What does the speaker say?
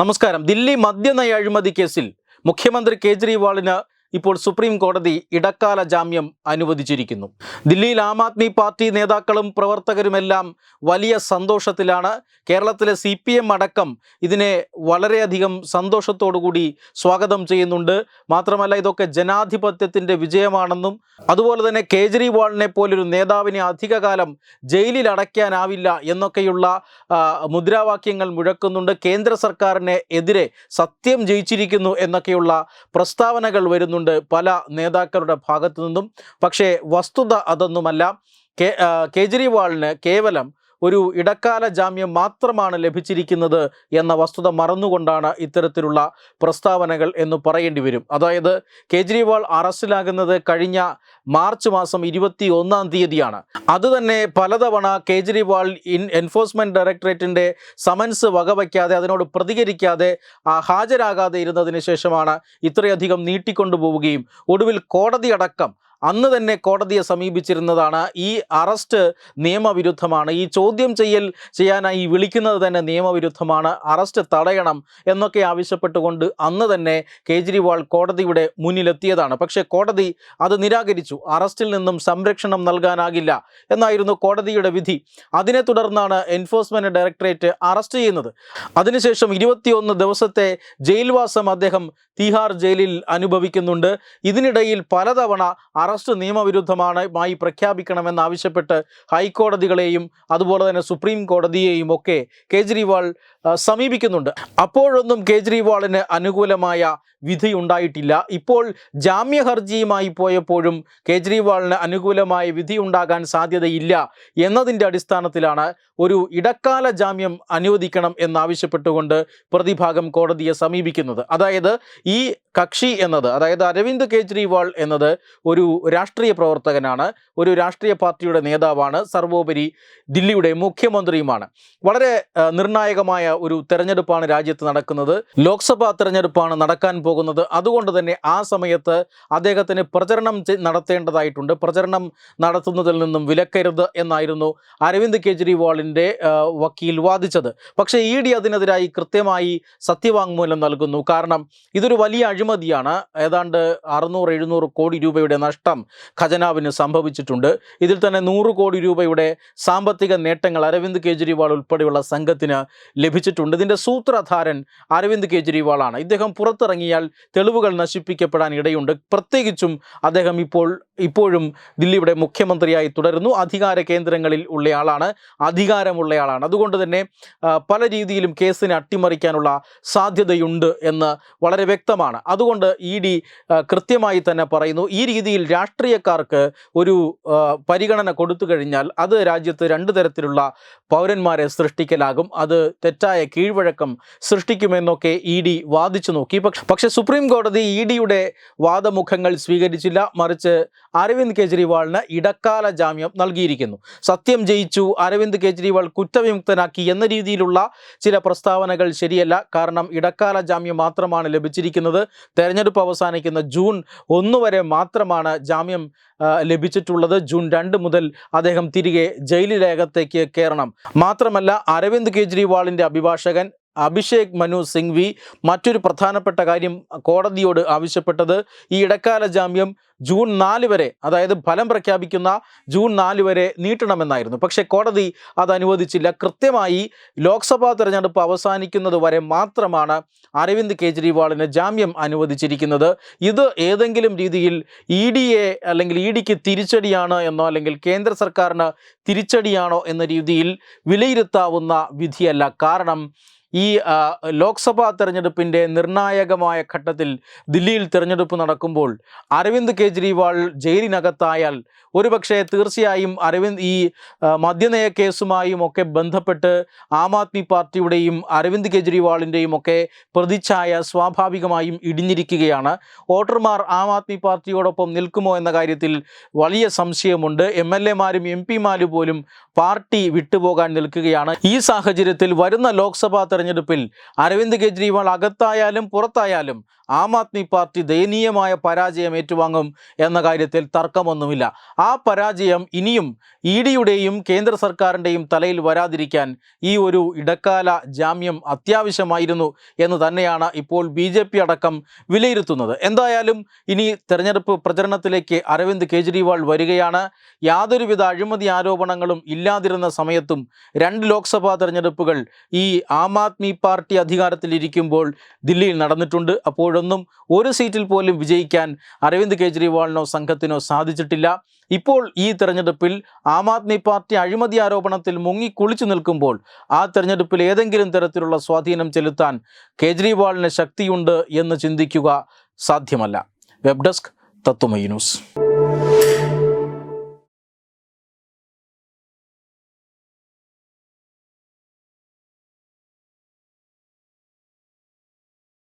നമസ്കാരം. ദില്ലി മദ്യനയ അഴിമതി കേസിൽ മുഖ്യമന്ത്രി കേജ്രിവാളിന് ഇപ്പോൾ സുപ്രീം കോടതി ഇടക്കാല ജാമ്യം അനുവദിച്ചിരിക്കുന്നു. ദില്ലിയിൽ ആം ആദ്മി പാർട്ടി നേതാക്കളും പ്രവർത്തകരുമെല്ലാം വലിയ സന്തോഷത്തിലാണ്. കേരളത്തിലെ സി അടക്കം ഇതിനെ വളരെയധികം സന്തോഷത്തോടുകൂടി സ്വാഗതം ചെയ്യുന്നുണ്ട്. മാത്രമല്ല ഇതൊക്കെ ജനാധിപത്യത്തിന്റെ വിജയമാണെന്നും അതുപോലെ തന്നെ കേജ്രിവാളിനെ പോലൊരു നേതാവിനെ അധികകാലം ജയിലിൽ അടയ്ക്കാനാവില്ല എന്നൊക്കെയുള്ള മുദ്രാവാക്യങ്ങൾ മുഴക്കുന്നുണ്ട്. കേന്ദ്ര സർക്കാരിനെ എതിരെ സത്യം ജയിച്ചിരിക്കുന്നു എന്നൊക്കെയുള്ള പ്രസ്താവനകൾ വരുന്നുണ്ട്. പല നേതാക്കളുടെ ഭാഗത്തു നിന്നും. പക്ഷേ വസ്തുത അതൊന്നുമല്ല. കെ കേജ്രിവാളിന് കേവലം ഒരു ഇടക്കാല ജാമ്യം മാത്രമാണ് ലഭിച്ചിരിക്കുന്നത് എന്ന വസ്തുത മറന്നുകൊണ്ടാണ് ഇത്തരത്തിലുള്ള പ്രസ്താവനകൾ എന്ന് പറയേണ്ടി വരും. അതായത് കേജ്രിവാൾ അറസ്റ്റിലാകുന്നത് കഴിഞ്ഞ മാർച്ച് മാസം ഇരുപത്തി ഒന്നാം തീയതിയാണ് അതുതന്നെ പലതവണ കേജ്രിവാൾ ഇൻ എൻഫോഴ്സ്മെന്റ് ഡയറക്ടറേറ്റിന്റെ സമൻസ് വകവയ്ക്കാതെ അതിനോട് പ്രതികരിക്കാതെ ഹാജരാകാതെ ഇരുന്നതിന് ശേഷമാണ് ഇത്രയധികം നീട്ടിക്കൊണ്ടുപോവുകയും ഒടുവിൽ കോടതി അടക്കം അന്ന് തന്നെ കോടതിയെ സമീപിച്ചിരുന്നതാണ്. ഈ അറസ്റ്റ് നിയമവിരുദ്ധമാണ്. ഈ ചോദ്യം ചെയ്യൽ ചെയ്യാനായി വിളിക്കുന്നത് തന്നെ നിയമവിരുദ്ധമാണ്. അറസ്റ്റ് തടയണം എന്നൊക്കെ ആവശ്യപ്പെട്ടുകൊണ്ട് അന്ന് തന്നെ കേജ്രിവാൾ കോടതിയുടെ മുന്നിലെത്തിയതാണ്. പക്ഷേ കോടതി അത് നിരാകരിച്ചു. അറസ്റ്റിൽ നിന്നും സംരക്ഷണം നൽകാനാകില്ല എന്നായിരുന്നു കോടതിയുടെ വിധി. അതിനെ തുടർന്നാണ് എൻഫോഴ്സ്മെന്റ് ഡയറക്ടറേറ്റ് അറസ്റ്റ് ചെയ്യുന്നത്. അതിനുശേഷം ഇരുപത്തിയൊന്ന് ദിവസത്തെ ജയിൽവാസം അദ്ദേഹം തീഹാർ ജയിലിൽ അനുഭവിക്കുന്നുണ്ട്. ഇതിനിടയിൽ പലതവണ അറസ്റ്റ് നിയമവിരുദ്ധമാണ് മായി പ്രഖ്യാപിക്കണമെന്നാവശ്യപ്പെട്ട് ഹൈക്കോടതികളെയും അതുപോലെ തന്നെ സുപ്രീം കോടതിയെയും ഒക്കെ കേജ്രിവാൾ സമീപിക്കുന്നുണ്ട്. അപ്പോഴൊന്നും കേജ്രിവാളിന് അനുകൂലമായ വിധി ഉണ്ടായിട്ടില്ല. ഇപ്പോൾ ജാമ്യ ഹർജിയുമായി പോയപ്പോഴും കേജ്രിവാളിന് അനുകൂലമായ വിധി ഉണ്ടാകാൻ സാധ്യതയില്ല എന്നതിന്റെ അടിസ്ഥാനത്തിലാണ് ഒരു ഇടക്കാല ജാമ്യം അനുവദിക്കണം എന്നാവശ്യപ്പെട്ടുകൊണ്ട് പ്രതിഭാഗം കോടതിയെ സമീപിക്കുന്നത്. അതായത് ഈ കക്ഷി എന്നത് അതായത് അരവിന്ദ് കേജ്രിവാൾ എന്നത് ഒരു രാഷ്ട്രീയ പ്രവർത്തകനാണ് ഒരു രാഷ്ട്രീയ പാർട്ടിയുടെ നേതാവാണ് സർവോപരി ദില്ലിയുടെ മുഖ്യമന്ത്രിയുമാണ്. വളരെ നിർണായകമായ ഒരു തെരഞ്ഞെടുപ്പാണ് രാജ്യത്ത് നടക്കുന്നത്. ലോക്സഭാ തെരഞ്ഞെടുപ്പാണ് നടക്കാൻ പോകുന്നത്. അതുകൊണ്ട് തന്നെ ആ സമയത്ത് അദ്ദേഹത്തിന് പ്രചരണം നടത്തേണ്ടതായിട്ടുണ്ട്. പ്രചരണം നടത്തുന്നതിൽ നിന്നും വിലക്കരുത് എന്നായിരുന്നു അരവിന്ദ് കെജ്രിവാളിന്റെ വക്കീൽ വാദിച്ചത്. പക്ഷേ ഇ ഡി അതിനെതിരായി കൃത്യമായി സത്യവാങ്മൂലം നൽകുന്നു. കാരണം ഇതൊരു വലിയ അഴിമതിയാണ്. ഏതാണ്ട് അറുന്നൂറ് എഴുന്നൂറ് കോടി രൂപയുടെ നഷ്ടം ഖജനാവിന് സംഭവിച്ചിട്ടുണ്ട്. ഇതിൽ തന്നെ നൂറ് കോടി രൂപയുടെ സാമ്പത്തിക നേട്ടങ്ങൾ അരവിന്ദ് കെജ്രിവാൾ ഉൾപ്പെടെയുള്ള സംഘത്തിന് ലഭിച്ചിട്ടുണ്ട് ഇതിന്റെ സൂത്രധാരൻ അരവിന്ദ് കെജ്രിവാളാണ്. ഇദ്ദേഹം പുറത്തിറങ്ങിയാൽ തെളിവുകൾ നശിപ്പിക്കപ്പെടാൻ ഇടയുണ്ട്. പ്രത്യേകിച്ചും അദ്ദേഹം ഇപ്പോൾ ഇപ്പോഴും ദില്ലിയുടെ മുഖ്യമന്ത്രിയായി തുടരുന്നു. അധികാര കേന്ദ്രങ്ങളിൽ ഉള്ളയാളാണ് അധികാരമുള്ളയാളാണ്. അതുകൊണ്ട് തന്നെ പല രീതിയിലും കേസിനെ അട്ടിമറിക്കാനുള്ള സാധ്യതയുണ്ട് എന്ന് വളരെ വ്യക്തമാണ്. അതുകൊണ്ട് ഇ ഡി കൃത്യമായി തന്നെ പറയുന്നു ഈ രീതിയിൽ രാഷ്ട്രീയക്കാർക്ക് ഒരു പരിഗണന കൊടുത്തു കഴിഞ്ഞാൽ അത് രാജ്യത്ത് രണ്ട് തരത്തിലുള്ള പൗരന്മാരെ സൃഷ്ടിക്കലാകും. അത് തെറ്റായ കീഴ്വഴക്കം സൃഷ്ടിക്കുമെന്നൊക്കെ ഇ ഡി വാദിച്ചു നോക്കി. പക്ഷെ പക്ഷേ സുപ്രീം കോടതി ഇ ഡിയുടെ വാദമുഖങ്ങൾ സ്വീകരിച്ചില്ല. മറിച്ച് അരവിന്ദ് കെജ്രിവാളിന് ഇടക്കാല ജാമ്യം നൽകിയിരിക്കുന്നു. സത്യം ജയിച്ചു അരവിന്ദ് കെജ്രിവാൾ കുറ്റവിമുക്തനാക്കി എന്ന രീതിയിലുള്ള ചില പ്രസ്താവനകൾ ശരിയല്ല. കാരണം ഇടക്കാല ജാമ്യം മാത്രമാണ് ലഭിച്ചിരിക്കുന്നത്. തെരഞ്ഞെടുപ്പ് അവസാനിക്കുന്ന ജൂൺ ഒന്ന് വരെ മാത്രമാണ് ജാമ്യം ലഭിച്ചിട്ടുള്ളത്. ജൂൺ രണ്ട് മുതൽ അദ്ദേഹം തിരികെ ജയിലിലേകത്തേക്ക് കയറണം. മാത്രമല്ല അരവിന്ദ് കെജ്രിവാളിന്റെ അഭിഭാഷകൻ അഭിഷേക് മനു സിംഗ്വി മറ്റൊരു പ്രധാനപ്പെട്ട കാര്യം കോടതിയോട് ആവശ്യപ്പെട്ടത് ഈ ഇടക്കാല ജാമ്യം ജൂൺ നാല് വരെ അതായത് ഫലം പ്രഖ്യാപിക്കുന്ന ജൂൺ നാല് വരെ നീട്ടണമെന്നായിരുന്നു. പക്ഷേ കോടതി അത് അനുവദിച്ചില്ല. കൃത്യമായി ലോക്സഭാ തെരഞ്ഞെടുപ്പ് അവസാനിക്കുന്നത് വരെ മാത്രമാണ് അരവിന്ദ് കെജ്രിവാളിന് ജാമ്യം അനുവദിച്ചിരിക്കുന്നത്. ഇത് ഏതെങ്കിലും രീതിയിൽ ഇ അല്ലെങ്കിൽ ഇ ഡിക്ക് എന്നോ അല്ലെങ്കിൽ കേന്ദ്ര സർക്കാരിന് തിരിച്ചടിയാണോ എന്ന രീതിയിൽ വിലയിരുത്താവുന്ന വിധിയല്ല. കാരണം ഈ ലോക്സഭാ തെരഞ്ഞെടുപ്പിന്റെ നിർണായകമായ ഘട്ടത്തിൽ ദില്ലിയിൽ തിരഞ്ഞെടുപ്പ് നടക്കുമ്പോൾ അരവിന്ദ് കെജ്രിവാൾ ജയിലിനകത്തായാൽ ഒരുപക്ഷെ തീർച്ചയായും അരവിന്ദ് ഈ മദ്യനയ കേസുമായും ഒക്കെ ബന്ധപ്പെട്ട് ആം ആദ്മി പാർട്ടിയുടെയും അരവിന്ദ് കെജ്രിവാളിന്റെയും ഒക്കെ പ്രതിച്ഛായ സ്വാഭാവികമായും ഇടിഞ്ഞിരിക്കുകയാണ്. വോട്ടർമാർ ആം ആദ്മി പാർട്ടിയോടൊപ്പം നിൽക്കുമോ എന്ന കാര്യത്തിൽ വലിയ സംശയമുണ്ട്. എം എൽ എമാരും എം പിമാരും പോലും പാർട്ടി വിട്ടുപോകാൻ നിൽക്കുകയാണ്. ഈ സാഹചര്യത്തിൽ വരുന്ന ലോക്സഭാ തെരഞ്ഞെടുപ്പ് തെരഞ്ഞെടുപ്പിൽ അരവിന്ദ് കെജ്രിവാൾ അകത്തായാലും പുറത്തായാലും ആം ആദ്മി പാർട്ടി ദയനീയമായ പരാജയം ഏറ്റുവാങ്ങും എന്ന കാര്യത്തിൽ തർക്കമൊന്നുമില്ല. ആ പരാജയം ഇനിയും ഇ ഡിയുടെയും കേന്ദ്ര സർക്കാരിന്റെയും തലയിൽ വരാതിരിക്കാൻ ഈ ഒരു ഇടക്കാല ജാമ്യം അത്യാവശ്യമായിരുന്നു എന്ന് തന്നെയാണ് ഇപ്പോൾ ബി അടക്കം വിലയിരുത്തുന്നത്. എന്തായാലും ഇനി തെരഞ്ഞെടുപ്പ് പ്രചരണത്തിലേക്ക് അരവിന്ദ് കെജ്രിവാൾ വരികയാണ്. യാതൊരുവിധ അഴിമതി ആരോപണങ്ങളും ഇല്ലാതിരുന്ന സമയത്തും രണ്ട് ലോക്സഭാ തെരഞ്ഞെടുപ്പുകൾ ഈ ആം ആദ്മി പാർട്ടി അധികാരത്തിലിരിക്കുമ്പോൾ ദില്ലിയിൽ നടന്നിട്ടുണ്ട്. അപ്പോഴൊന്നും ഒരു സീറ്റിൽ പോലും വിജയിക്കാൻ അരവിന്ദ് കെജ്രിവാളിനോ സംഘത്തിനോ സാധിച്ചിട്ടില്ല. ഇപ്പോൾ ഈ തെരഞ്ഞെടുപ്പിൽ ആം ആദ്മി പാർട്ടി അഴിമതി ആരോപണത്തിൽ മുങ്ങി കുളിച്ചു നിൽക്കുമ്പോൾ ആ തെരഞ്ഞെടുപ്പിൽ ഏതെങ്കിലും തരത്തിലുള്ള സ്വാധീനം ചെലുത്താൻ കേജ്രിവാളിന് ശക്തിയുണ്ട് എന്ന് ചിന്തിക്കുക സാധ്യമല്ല. Web desk Tatwamayi news.